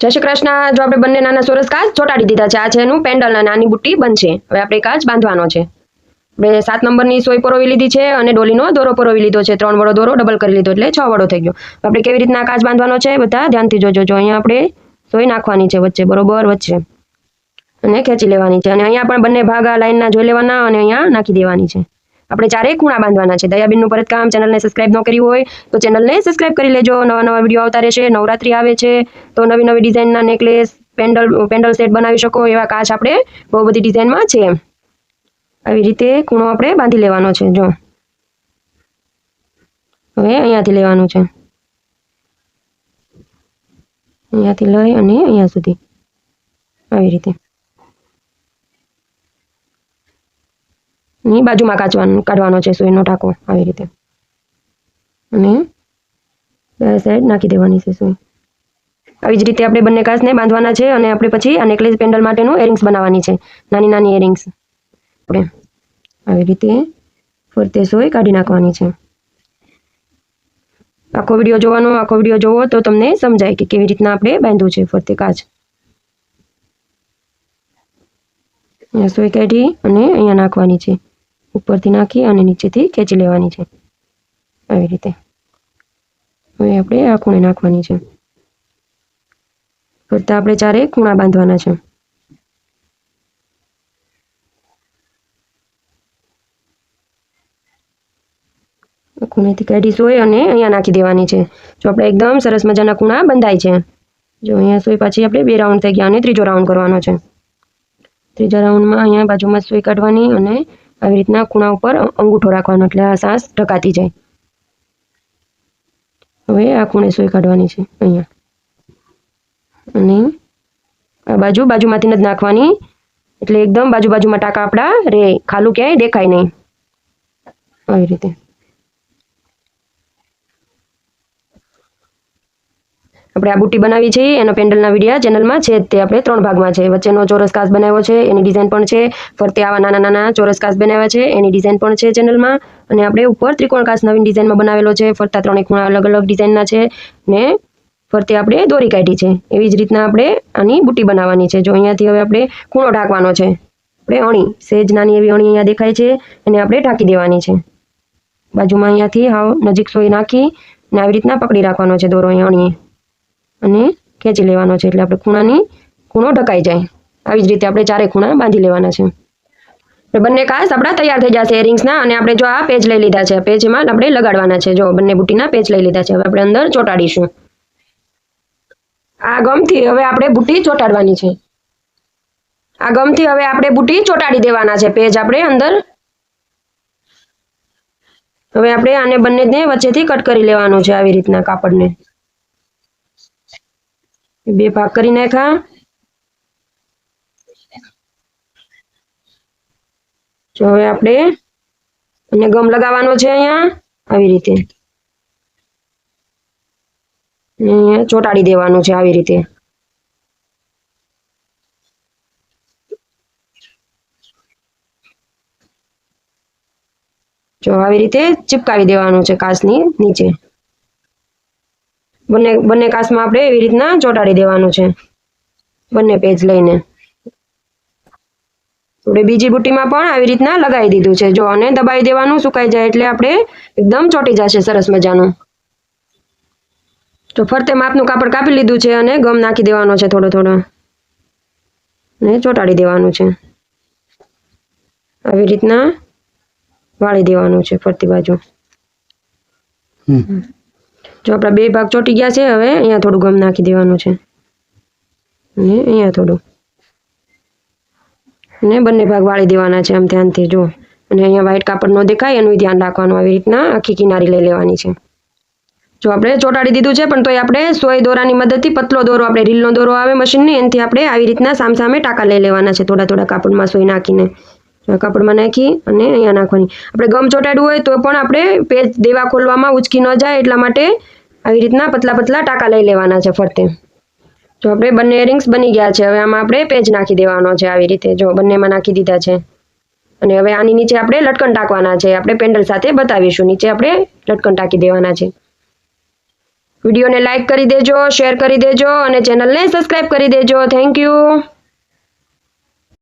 જય શ્રી કૃષ્ણ. જો આપણે બંને નાના સોરસ કાચ ચોટાડી દીધા છે, આ છે એનું પેન્ડલ નાની બુટ્ટી બનશે. હવે આપણે કાચ બાંધવાનો છે. આપણે સાત નંબરની સોય પરોવી લીધી છે અને ડોલીનો દોરો પરોવી લીધો છે. ત્રણ વડો દોરો, ડબલ કરી લીધો એટલે છ વડો થઈ ગયો. આપણે કેવી રીતના કાચ બાંધવાનો છે બધા ધ્યાનથી જોજો. જો અહીંયા આપણે સોય નાખવાની છે વચ્ચે, બરોબર વચ્ચે. અને ખેંચી લેવાની છે. અને અહીંયા પણ બંને ભાગ લાઈનના જોઈ લેવાના અને અહીંયા નાખી દેવાની છે. આપણે ચારેય ખૂણા બાંધવાના છે. દયાબેનનું પરત કામ ચેનલને સબસ્ક્રાઇબ ન કરી હોય તો ચેનલને સબસ્ક્રાઇબ કરી લેજો. નવા નવા વીડિયો આવતા રહેશે. નવરાત્રી આવે છે. તો નવી નવી ડિઝાઇનના નેકલેસ પેન્ડલ પેન્ડલ સેટ બનાવી શકો એવા કાચ આપણે બહુ બધી ડિઝાઇનમાં છે. આવી રીતે ખૂણો આપણે બાંધી લેવાનો છે. જો. હવે અહીંયાથી લેવાનું છે. અહીંયાથી લઈ અને અહીંયા સુધી. આવી રીતે. ની બાજુમાં કાચવાનું, કાઢવાનો છે સોયનો ટાંકો આવી રીતે. અને બે સાઈડ નાખી દેવાની છે સોય. આવી જ રીતે આપણે બંને કાચને બાંધવાના છે અને આપણે પછી આ નેકલેસ પેન્ડલ માટેનું એરિંગ્સ બનાવવાની છે. નાની નાની એરિંગ્સ આપણે આવી રીતે ફરતે સોય કાઢી નાખવાની છે. આખો વીડિયો જોવાનો, આખો વીડિયો જોવો તો તમને સમજાય કે કેવી રીતના આપણે બાંધવું છે ફરતે કાચ. સોય કાઢી અને અહીંયા નાખવાની છે. ઉપરથી નાખી અને નીચેથી ખેંચી લેવાની છે. આવી રીતે. હવે આપણે આ ખૂણે નાખવાની છે. ફરતા આપણે ચારે ખૂણા બાંધવાના છે. ખૂણેથી કાઢી સોય અને અહીંયા નાખી દેવાની છે. જો આપણે એકદમ સરસ મજાના ખૂણા બંધાય છે. જો અહીંયા સોય પાછી આપણે બે રાઉન્ડ થઈ ગયા અને ત્રીજો રાઉન્ડ કરવાનો છે. ત્રીજા રાઉન્ડમાં અહીંયા બાજુમાં સોય કાઢવાની અને આવી રીતના ખૂણા ઉપર અંગૂઠો રાખવાનો એટલે આ સાસ ઢકાતી જાય. હવે આ ખૂણે સોય કાઢવાની છે અહીંયા. અને આ બાજુ બાજુમાંથી જ નાખવાની. એટલે એકદમ બાજુ બાજુમાં ટાંકા આપણા રે. ખાલું ક્યાંય દેખાય નહીં. આવી રીતે. આપણે આ બુટ્ટી બનાવી છે, એનો પેન્ડલના વિડીયા ચેનલમાં છે, તે આપણે ત્રણ ભાગમાં છે. વચ્ચેનો ચોરસ કાચ બનાવ્યો છે, એની ડિઝાઇન પણ છે. ફરતે આવા નાના નાના ચોરસ કાચ બનાવ્યા છે, એની ડિઝાઇન પણ છે ચેનલમાં. અને આપણે ઉપર ત્રિકોણ કાચ નવીન ડિઝાઇનમાં બનાવેલો છે, ફરતા ત્રણેય ખૂણા અલગ અલગ ડિઝાઇનના છે. ને ફરતે આપણે દોરી કાઢી છે. એવી જ રીતના આપણે આની બુટ્ટી બનાવવાની છે. જો અહીંયાથી હવે આપણે ખૂણો ઢાંકવાનો છે. આપણે અણી, સેજ નાની એવી અણી અહીંયા દેખાય છે, એને આપણે ઢાંકી દેવાની છે. બાજુમાં અહીંયાથી હાવ નજીક સોય નાખી ને આવી રીતના પકડી રાખવાનો છે દોરો અહીંયા અણીએ. અને ખેંચી લેવાનો છે એટલે આપણે ખૂણાની ખૂણો ઢકાઈ જાય. આવી જ રીતે આપણે ચારે ખૂણા બાંધી લેવાના છે. એટલે બંને કાચ આપણા તૈયાર થઈ જશે એરિંગ્સના અને આપણે જો આ પેજ લઈ લીધા છે પેજમાં આપણે લગાડવાના છે. જો બંને બુટ્ટીના પેજ લઈ લીધા છે. હવે આપણે અંદર ચોંટાડીશું. આ ગમથી હવે આપણે બુટ્ટી ચોંટાડવાની છે. આ ગમથી હવે આપણે બુટ્ટી ચોંટાડી દેવાના છે. પેજ આપણે અંદર હવે આપણે આને બંનેને વચ્ચેથી કટ કરી લેવાનું છે આવી રીતના કાપડને. બે ભાગ કરી નાખ્યા. જો હવે આપણે અને ગમ લગાવવાનો છે અહીંયા. આવી રીતે. અને અહીંયા ચોંટાડી દેવાનું છે આવી રીતે. જો આવી રીતે ચિપકાવી દેવાનું છે કાચની નીચે. બંને બંને કાચમાં આપણે એવી રીતના ચોંટાડી દેવાનું છે. બંને પેજ લઈને. આપણે બીજી બુટ્ટીમાં પણ આવી રીતના લગાવી દીધું છે. જો અને દબાઈ દેવાનું સુકાઈ જાય એટલે આપણે એકદમ ચોંટી જશે સરસ મજાનું. તો ફરતે માપનું કાપડ કાપી લીધું છે અને ગમ નાખી દેવાનો છે થોડો થોડો. ને ચોંટાડી દેવાનું છે. આવી રીતના વાળી દેવાનું છે ફરતી બાજુ. જો આપણા બે ભાગ ચોટી ગયા છે, હવે અહીંયા થોડું ગમ નાખી દેવાનું છે. અને અહીંયા થોડું. અને બંને ભાગ વાળી દેવાના છે, આમ ધ્યાનથી જો અને અહીંયા વ્હાઈટ કાપડ ન દેખાય, એનું ધ્યાન રાખવાનું આવી રીતના આખી કિનારી લઈ લેવાની છે. જો આપણે ચોંટાડી દીધું છે, પણ તોય આપણે સોય દોરાની મદદથી પતલો દોરો, આપણે રીલનો દોરો આવે મશીનની, એનાથી આપણે આવી રીતના સામસામે ટાંકા લઈ લેવાના છે, થોડા થોડા કાપડમાં સોય નાખીને. કાપડમાં નાખી અને અહીંયા નાખવાની. આપણે ગમ ચોટાડ્યું હોય તો પણ આપણે પેજ દેવા ખોલવામાં ઉચકી ન જાય એટલા માટે આવી રીતના પતલા પતલા ટાંકા લઈ લેવાના છે ફરતે. જો આપણે બંને રિંગ્સ બની ગયા છે, હવે આમાં આપણે પેજ નાખી દેવાનો છે આવી રીતે, જો બંનેમાં નાખી દીધા છે. અને હવે આની નીચે આપણે લટકન ટાંકવાના છે, આપણે પેન્ડલ સાથે બતાવીશું, નીચે આપણે લટકન ટાંકી દેવાના છે. વિડીયોને લાઇક કરી દેજો, શેર કરી દેજો અને ચેનલને સબસ્ક્રાઈબ કરી દેજો. Thank you.